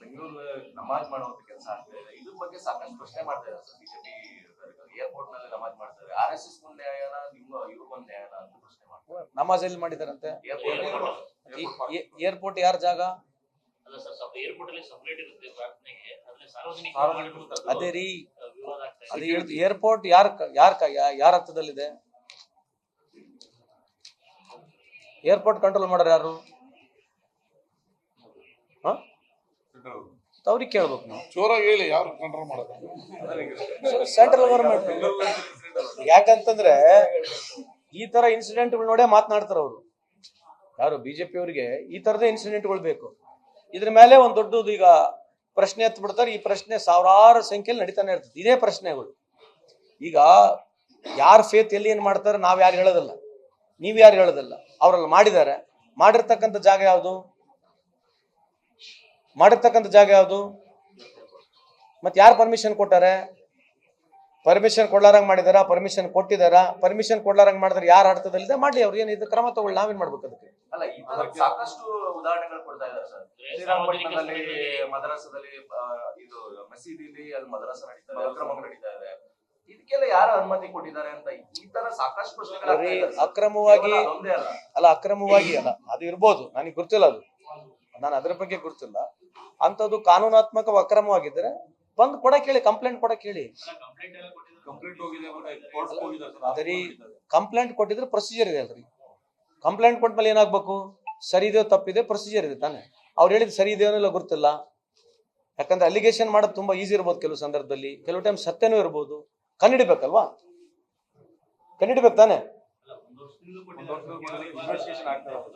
ಬೆಂಗಳೂರು ನಮಾಜ್ ಮಾಡುವಂತ ಕೆಲಸ ಆಗ್ತಾ ಇದೆ. ಇದ್ರ ಬಗ್ಗೆ ಸಾಕಷ್ಟು ಪ್ರಶ್ನೆ ಮಾಡ್ತಾ ಇದ್ದಾರೆ ಸರ್ ಬಿಜೆಪಿ ಏರ್ಪೋರ್ಟ್ನಲ್ಲಿ ನಮಾಜ್ ಮಾಡ್ತಾರೆ. ಆರ್ ಎಸ್ ಎಸ್ ಮುಂದೆ ನ್ಯಾಯನ ನಿಮ್ಮ ಇವ್ರಿಗೊಂದ್ ನ್ಯಾಯನ ಅಂತ ಪ್ರಶ್ನೆ ಮಾಡ್ತಾರೆ. ನಮಾಜ್ ಎಲ್ಲಿ ಮಾಡಿದಾರಂತೆ ಏರ್ಪೋರ್ಟ್ ಏರ್ಪೋರ್ಟ್ ಯಾರ ಜಾಗ? ಅಲ್ಲ ಸರ್ ಸ್ವಲ್ಪ ಏರ್ಪೋರ್ಟ್ ಅಲ್ಲಿ ಸಪರೇಟ್ ಇರುತ್ತೆ ಪ್ರಾರ್ಥನೆಗೆ. ಆದ್ರೆ ಸಾರ್ವಜನಿಕ ಅದೇ ರೀ. ಅದೇ ಏರ್ಪೋರ್ಟ್ ಯಾರ ಯಾರ ಯಾರ ಹತ್ತದಲ್ಲಿದೆ ಏರ್ಪೋರ್ಟ್ ಕಂಟ್ರೋಲ್ ಮಾಡೋರು ಯಾರು? ಹ? ಅವ್ರಿಗೆ ಕೇಳ್ಬೇಕು ನಾವು. ಜೋರಾಗಿ ಹೇಳಿ ಯಾರು ಕಂಟ್ರೋಲ್ ಮಾಡೋದು? ಸೆಂಟ್ರಲ್ ಗವರ್ಮೆಂಟ್ ಯಾಕಂತಂದ್ರೆ ಈ ತರ ಇನ್ಸಿಡೆಂಟ್ಗಳು ನೋಡೇ ಮಾತನಾಡ್ತಾರ ಅವರು. ಯಾರು ಬಿಜೆಪಿ ಅವರಿಗೆ ಈ ತರದೇ ಇನ್ಸಿಡೆಂಟ್ಗಳು ಬೇಕು. ಇದ್ರ ಮೇಲೆ ಒಂದು ದೊಡ್ಡದು ಈಗ ಪ್ರಶ್ನೆ ಎತ್ತು ಬಿಡ್ತಾರೆ ಈ ಪ್ರಶ್ನೆ ಸಾವಿರಾರು ಸಂಖ್ಯೆಯಲ್ಲಿ ನಡೀತಾನೆ ಇರ್ತದೆ. ಇದೇ ಪ್ರಶ್ನೆಗಳು. ಈಗ ಯಾರು ಫೇತ್ ಎಲ್ಲಿ ಏನ್ ಮಾಡ್ತಾರೆ ನಾವ್ ಯಾರು ಹೇಳೋದಲ್ಲ. ನೀವ್ ಯಾರು ಹೇಳೋದಲ್ಲ. ಅವರೆಲ್ಲ ಮಾಡಿದ್ದಾರೆ. ಮಾಡಿರ್ತಕ್ಕಂಥ ಜಾಗ ಯಾವುದು? ಮಾಡಿರ್ತಕ್ಕಂಥ ಜಾಗ ಯಾವುದು? ಮತ್ತೆ ಯಾರು ಪರ್ಮಿಷನ್ ಕೊಟ್ಟಾರೆ? ಪರ್ಮಿಷನ್ ಕೊಡ್ಲಾರಂಗ್ ಮಾಡಿದಾರ? ಪರ್ಮಿಷನ್ ಕೊಟ್ಟಿದಾರ? ಪರ್ಮಿಷನ್ ಕೊಡ್ಲಾರಂಗ್ ಮಾಡಿದ್ರೆ ಯಾರು ಅರ್ಥದಲ್ಲಿದೆ ಮಾಡ್ಲಿ ಅವ್ರು. ಏನು ಇದು ಕ್ರಮ ತಗೊಳ್ಳಿ ನಾವೇನ್ ಮಾಡ್ಬೇಕು ಅದಕ್ಕೆ? ಅಲ್ಲ ಸಾಕಷ್ಟು ಉದಾಹರಣೆಗಳು ಕೊಡ್ತಾ ಇದ್ದಾರೆ ಸರ್. ಶ್ರೀರಂಗಪಟ್ಟಣದಲ್ಲಿ ಮದ್ರಾಸದಲ್ಲಿ ಇದು ಮಸೀದಿಲಿ ಅಲ್ಲಿ ಮದ್ರಾಸ ನಡೀತಾ ಇದೆ ಅಕ್ರಮ ನಡೀತಾ ಇದೆ. ಇದಕ್ಕೆಲ್ಲ ಯಾರು ಅನುಮತಿ ಕೊಟ್ಟಿದ್ದಾರೆ ಅಂತ ಈ ತರ ಸಾಕಷ್ಟು ಪ್ರಶ್ನೆಗಳು ಆಗ್ತಾ ಬರೀ ಇದೆ ಸರ್. ಅಕ್ರಮವಾಗಿ ಅಲ್ಲ ಅಕ್ರಮವಾಗಿ ಅಲ್ಲ. ಅದು ಇರ್ಬೋದು. ನನಗೆ ಗೊತ್ತಿಲ್ಲ ಅದು. ನಾನು ಅದ್ರ ಬಗ್ಗೆ ಗೊತ್ತಿಲ್ಲ. ಅಂಥದ್ದು ಕಾನೂನಾತ್ಮಕ ಅಕ್ರಮವಾಗಿದ್ರೆ ಬಂದು ಕೊಡಕ್ ಹೇಳಿ ಕಂಪ್ಲೇಂಟ್ ಕೊಡಕ್ ಹೇಳಿ ಅದರಿ ಕಂಪ್ಲೇಂಟ್ ಕೊಟ್ಟಿದ್ರೆ ಪ್ರೊಸೀಜರ್ ಇದೆ ಅಲ್ರಿ. ಕಂಪ್ಲೇಂಟ್ ಕೊಟ್ಮೇಲೆ ಏನಾಗ್ಬೇಕು? ಸರಿ ಇದೆಯೋ ತಪ್ಪಿದೆ ಪ್ರೊಸೀಜರ್ ಇದೆ ತಾನೆ. ಅವ್ರು ಹೇಳಿದ್ ಸರಿ ಇದೆಯೋ ಇಲ್ಲ ಗೊತ್ತಿಲ್ಲ ಯಾಕಂದ್ರೆ ಅಲಿಗೇಷನ್ ಮಾಡೋದು ತುಂಬಾ ಈಸಿ ಇರ್ಬೋದು ಕೆಲವು ಸಂದರ್ಭದಲ್ಲಿ. ಕೆಲವು ಟೈಮ್ ಸತ್ಯನೂ ಇರ್ಬೋದು. ಕಣ್ಣಿಡ್ಬೇಕಲ್ವಾ? ಕಣ್ಣಿಡ್ಬೇಕು ತಾನೆ.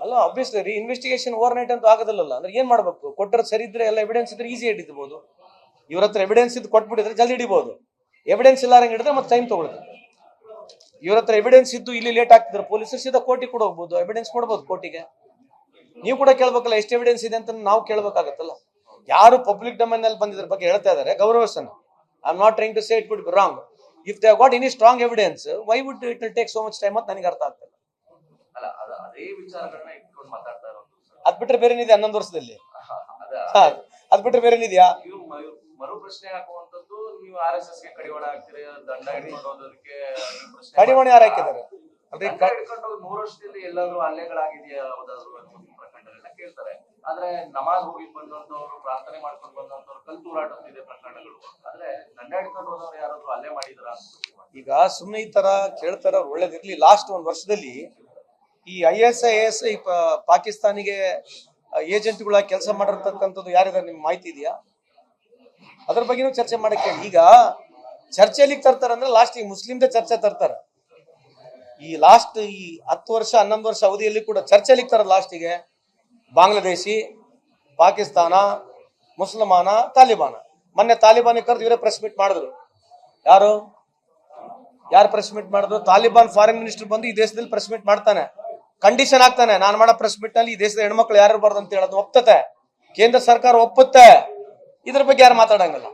ಅಲ್ಲ ಅಬ್ವಿಯಸ್ಲಿ ರೀ ಇನ್ವೆಸ್ಟಿಗೇಷನ್ ಓವರ್ ನೈಟ್ ಅಂತೂ ಆಗೋದಲ್ಲ ಅಂದ್ರೆ ಏನ್ ಮಾಡ್ಬೇಕು? ಕೊಟ್ಟರೆ ಸರಿ ಇದ್ರೆ ಎಲ್ಲ ಎವಿಡೆನ್ಸ್ ಇದ್ರೆ ಈಸಿ ಹಿಡಿಬಹುದು ಇವ್ರ ಹತ್ರ ಎವಿಡೆನ್ಸ್ ಇದ್ದು ಕೊಟ್ಬಿಟ್ಟಿದ್ರೆ ಜಲ್ದಿ ಹಿಡಿಬಹುದು ಎವಿಡೆನ್ಸ್ ಇಲ್ಲ ಹಿಡಿದ್ರೆ ಮತ್ತೆ ಟೈಮ್ ತಗೊಳುತ್ತೆ ಇವ್ರ ಹತ್ರ ಎವಿಡೆನ್ಸ್ ಇದ್ದು ಇಲ್ಲಿ ಲೇಟ್ ಆಗ್ತಿದ್ರೆ ಪೊಲೀಸರು ಸೀದಾ ಕೋರ್ಟಿಗೆ ಕೂಡ ಹೋಗ್ಬೋದು. ಎವಿಡೆನ್ಸ್ ಕೊಡ್ಬೋದು ಕೋರ್ಟಿಗೆ. ನೀವು ಕೂಡ ಕೇಳ್ಬೇಕಲ್ಲ ಎಷ್ಟು ಎವಿಡೆನ್ಸ್ ಇದೆ ಅಂತ ನಾವು ಕೇಳ್ಬೇಕಾಗತ್ತಲ್ಲ. ಯಾರು ಪಬ್ಲಿಕ್ ಡೊಮೈನ್ನಲ್ಲಿ ಬಂದಿದ್ರ ಬಗ್ಗೆ ಹೇಳ್ತಾ ಇದಾರೆ ಗೌರವಸನ I am not trying to say it could be wrong if they got any strong evidence why would it will take so much time ಅಂತ ನನಗೆ ಅರ್ಥ ಅಲ್ಲ ಅದ ವಿಚಾರಗಳನ್ನ ಇಟ್ಕೊಂಡು ಮಾತಾಡ್ತಾ ಇರೋದು. ಅದ್ ಬಿಟ್ರೆ ಬೇರೆ ಏನಿದೆ ಹನ್ನೊಂದು ವರ್ಷದಲ್ಲಿ? ಅದ. ಬಿಟ್ರೆ ಬೇರೆ ಏನಿದೆಯಾ? ಇವ್ರು ಮರು ಪ್ರಶ್ನೆ ಹಾಕುವಂತದ್ದು ನೀವು ಆರ್ ಎಸ್ ಎಸ್ಗೆ ಕಡಿವಾಣ ಹಾಕ್ತೀರಿ ದಂಡ ಹಿಡ್ಕೊಂಡು ಹೋದಕ್ಕೆ ಕಡಿವಾಣ ಯಾರು ಹಾಕಿದ್ದಾರೆ? ಹಿಡ್ಕೊಂಡು ಮೂರು ವರ್ಷದಲ್ಲಿ ಎಲ್ಲಾದ್ರೂ ಹಲ್ಲೆಗಳಾಗಿದೆಯಾ ಯಾವ್ದಾದ್ರು ಅನ್ನೋ ಪ್ರಕರಣಗಳನ್ನ ಕೇಳ್ತಾರೆ. ಆದ್ರೆ ನಮಾಜ್ ಹೋಗಿ ಬಂದಂತವ್ರು ಪ್ರಾರ್ಥನೆ ಮಾಡ್ಕೊಂಡು ಬಂದಂತವ್ರು ಕಲ್ ತೂರಾಟದಿದೆ ಪ್ರಕರಣಗಳು ಆದ್ರೆ ದಂಡ ಹಿಡ್ಕೊಂಡು ಹೋದವ್ರು ಯಾರಾದ್ರೂ ಹಲ್ಲೆ ಮಾಡಿದ್ರ ಈಗ ಸುಮ್ನೆ ಈ ತರ ಕೇಳ್ತಾರ ಒಳ್ಳೇದಿರ್ಲಿ. ಲಾಸ್ಟ್ ಒಂದ್ ವರ್ಷದಲ್ಲಿ ಈ ಐ ಎಸ್ ಐ ಎಸ್ ಈ ಪಾಕಿಸ್ತಾನಿಗೆ ಏಜೆಂಟ್ಗಳ ಕೆಲಸ ಮಾಡಿರ್ತಕ್ಕಂಥದ್ದು ಯಾರಿದಾರೆ ನಿಮ್ಗೆ ಮಾಹಿತಿ ಇದೆಯಾ? ಅದ್ರ ಬಗ್ಗೆನೂ ಚರ್ಚೆ ಮಾಡಕ್ಕೆ. ಈಗ ಚರ್ಚೆಯಲ್ಲಿ ತರ್ತಾರ ಅಂದ್ರೆ ಲಾಸ್ಟ್ ಈ ಮುಸ್ಲಿಂದೇ ಚರ್ಚೆ ತರ್ತಾರ. ಈ ಲಾಸ್ಟ್ ಈ ಹತ್ತು ವರ್ಷ, ಹನ್ನೊಂದು ವರ್ಷ ಅವಧಿಯಲ್ಲಿ ಕೂಡ ಚರ್ಚೆಯಲ್ಲಿ ತರ ಲಾಸ್ಟಿಗೆ ಬಾಂಗ್ಲಾದೇಶಿ, ಪಾಕಿಸ್ತಾನ, ಮುಸಲ್ಮಾನ, ತಾಲಿಬಾನ. ಮೊನ್ನೆ ತಾಲಿಬಾನಿಗೆ ಕರೆದು ಇವರೇ ಪ್ರೆಸ್ ಮೀಟ್ ಮಾಡಿದ್ರು. ಯಾರು? ಯಾರು ಪ್ರೆಸ್ ಮೀಟ್ ಮಾಡಿದ್ರು? ತಾಲಿಬಾನ್ ಫಾರಿನ್ ಮಿನಿಸ್ಟರ್ ಬಂದು ಈ ದೇಶದಲ್ಲಿ ಪ್ರೆಸ್ ಮೀಟ್ ಮಾಡ್ತಾನೆ. ಕಂಡೀಷನ್ ಆಗ್ತಾನೆ. ನಾನು ಮಾಡೋ ಪ್ರೆಸ್ ಮೀಟ್ನಲ್ಲಿ ಈ ದೇಶದ ಹೆಣ್ಮಕ್ಳು ಯಾರು ಬಾರ್ದು ಅಂತ ಹೇಳೋದು ಒಪ್ತತೆ. ಕೇಂದ್ರ ಸರ್ಕಾರ ಒಪ್ಪುತ್ತೆ. ಇದ್ರ ಬಗ್ಗೆ ಯಾರು ಮಾತಾಡಂಗಿಲ್ಲ.